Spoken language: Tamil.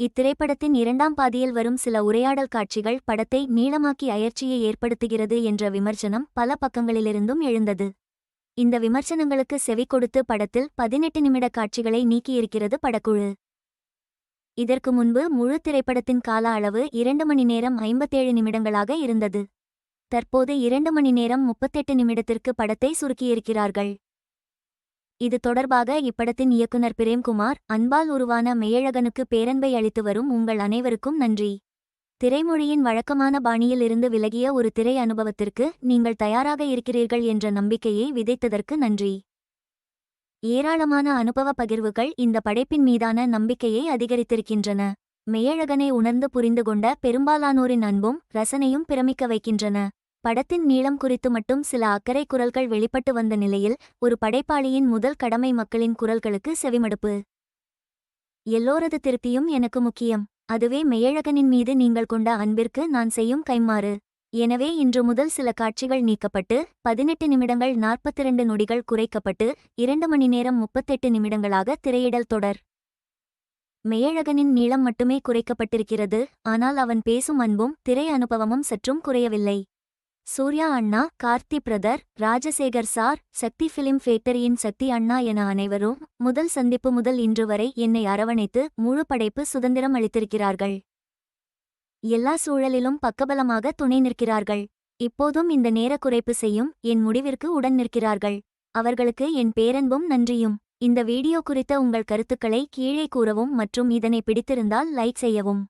இத்திரைப்படத்தின் இரண்டாம் பாதியில் வரும் சில உரையாடல் காட்சிகள் படத்தை நீளமாக்கி அயற்சியை ஏற்படுத்துகிறது என்ற விமர்சனம் பல பக்கங்களிலிருந்தும் எழுந்தது. இந்த விமர்சனங்களுக்கு செவி கொடுத்து படத்தில் பதினெட்டு நிமிட காட்சிகளை நீக்கியிருக்கிறது படக்குழு. இதற்கு முன்பு முழு திரைப்படத்தின் கால அளவு இரண்டு மணி நேரம் ஐம்பத்தேழு நிமிடங்களாக இருந்தது. தற்போது இரண்டு மணி நேரம் முப்பத்தெட்டு நிமிடத்திற்கு படத்தை சுருக்கியிருக்கிறார்கள். இது தொடர்பாக இப்படத்தின் இயக்குனர் பிரேம்குமார் அன்பால் உருவான மேயழகனுக்கு பேரன்பை அளித்து வரும் உங்கள் அனைவருக்கும் நன்றி. திரைமொழியின் வழக்கமான பாணியில் இருந்து விலகிய ஒரு திரை அனுபவத்திற்கு நீங்கள் தயாராக இருக்கிறீர்கள் என்ற நம்பிக்கையை விதைத்ததற்கு நன்றி. ஏராளமான அனுபவ பகிர்வுகள் இந்த படைப்பின் மீதான நம்பிக்கையை அதிகரித்திருக்கின்றன. மெய்யழகனை உணர்ந்து புரிந்து கொண்ட பெரும்பாலானோரின் அன்பும் ரசனையும் பிரமிக்க வைக்கின்றன. படத்தின் நீளம் குறித்து மட்டும் சில அக்கறை குரல்கள் வெளிப்பட்டு வந்த நிலையில் ஒரு படைப்பாளியின் முதல் கடமை மக்களின் குரல்களுக்கு செவிமடுப்பு. எல்லோரது திருப்தியும் எனக்கு முக்கியம். அதுவே மெய்யழகனின் மீது நீங்கள் கொண்ட அன்பிற்கு நான் செய்யும் கைமாறு எனவே இன்று முதல் சில காட்சிகள் நீக்கப்பட்டு பதினெட்டு நிமிடங்கள் நாற்பத்திரண்டு நொடிகள் குறைக்கப்பட்டு இரண்டு மணி நேரம் முப்பத்தெட்டு நிமிடங்களாக திரையிடல் தொடர். மெய்யழகனின் நீளம் மட்டுமே குறைக்கப்பட்டிருக்கிறது ஆனால் அவன் பேசும் அன்பும் திரை அனுபவமும் சற்றும் குறையவில்லை. சூர்யா அண்ணா Karthi brother Rajasekhar sir Sakthi film ஃபேக்டரியின் Sakthi அண்ணா என அனைவரும் முதல் சந்திப்பு முதல் இன்று வரை என்னை அரவணைத்து முழு படைப்பு சுதந்திரம் அளித்திருக்கிறார்கள். எல்லா சூழலிலும் பக்கபலமாக துணை நிற்கிறார்கள். இப்போதும் இந்த நேர குறைப்பு செய்யும் என் முடிவிற்கு உடன் நிற்கிறார்கள். அவர்களுக்கு என் பேரன்பும் நன்றியும். இந்த வீடியோ குறித்த உங்கள் கருத்துக்களை கீழே கூறவும் மற்றும் இதனை பிடித்திருந்தால் லைக் செய்யவும்.